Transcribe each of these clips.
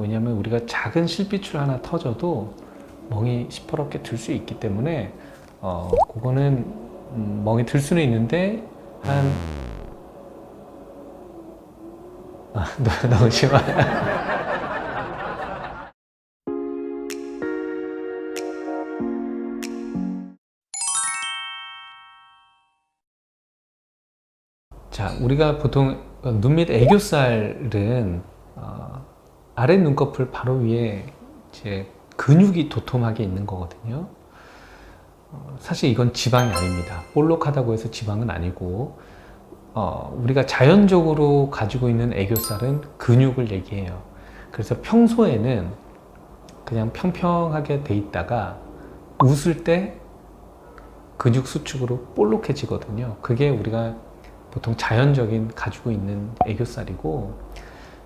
왜냐하면 우리가 작은 실핏줄 하나 터져도 멍이 시퍼렇게 들 수 있기 때문에 어, 그거는 음, 멍이 들 수는 있는데 한 아, 너무- 심한. 자, 우리가 보통 눈 밑 애교살은 어, 아래 눈꺼풀 바로 위에 이제 근육이 도톰하게 있는 거거든요. 어, 사실 이건 지방이 아닙니다. 볼록하다고 해서 지방은 아니고 어, 우리가 자연적으로 가지고 있는 애교살은 근육을 얘기해요. 그래서 평소에는 그냥 평평하게 돼 있다가 웃을 때 근육 수축으로 볼록해지거든요. 그게 우리가 보통 자연적인 가지고 있는 애교살이고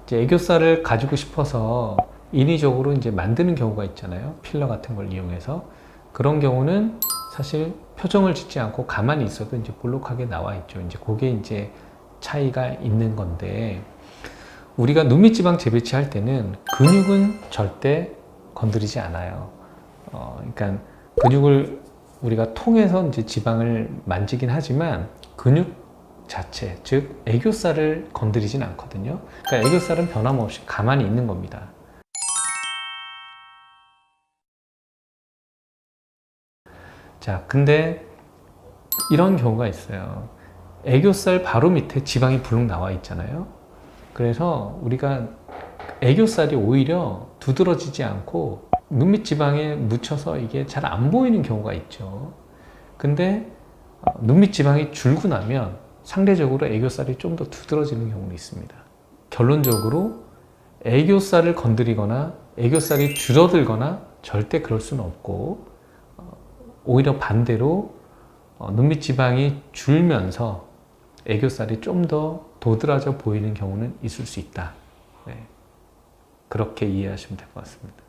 이제 애교살을 가지고 싶어서 인위적으로 이제 만드는 경우가 있잖아요. 필러 같은 걸 이용해서 그런 경우는 사실 표정을 짓지 않고 가만히 있어도 이제 볼록하게 나와 있죠. 이제 그게 이제 차이가 있는 건데 우리가 눈밑 지방 재배치할 때는 근육은 절대 건드리지 않아요. 어, 그러니까 근육을 우리가 통해서 이제 지방을 만지긴 하지만 근육 자체, 즉 애교살을 건드리진 않거든요. 그러니까 애교살은 변함없이 가만히 있는 겁니다. 자, 근데 이런 경우가 있어요. 애교살 바로 밑에 지방이 불룩 나와 있잖아요. 그래서 우리가 애교살이 오히려 두드러지지 않고 눈밑 지방에 묻혀서 이게 잘 안 보이는 경우가 있죠. 근데 어, 눈밑 지방이 줄고 나면 상대적으로 애교살이 좀 더 두드러지는 경우도 있습니다. 결론적으로 애교살을 건드리거나 애교살이 줄어들거나 절대 그럴 수는 없고 어, 오히려 반대로 어, 눈밑 지방이 줄면서 애교살이 좀 더 도드라져 보이는 경우는 있을 수 있다. 네. 그렇게 이해하시면 될 것 같습니다.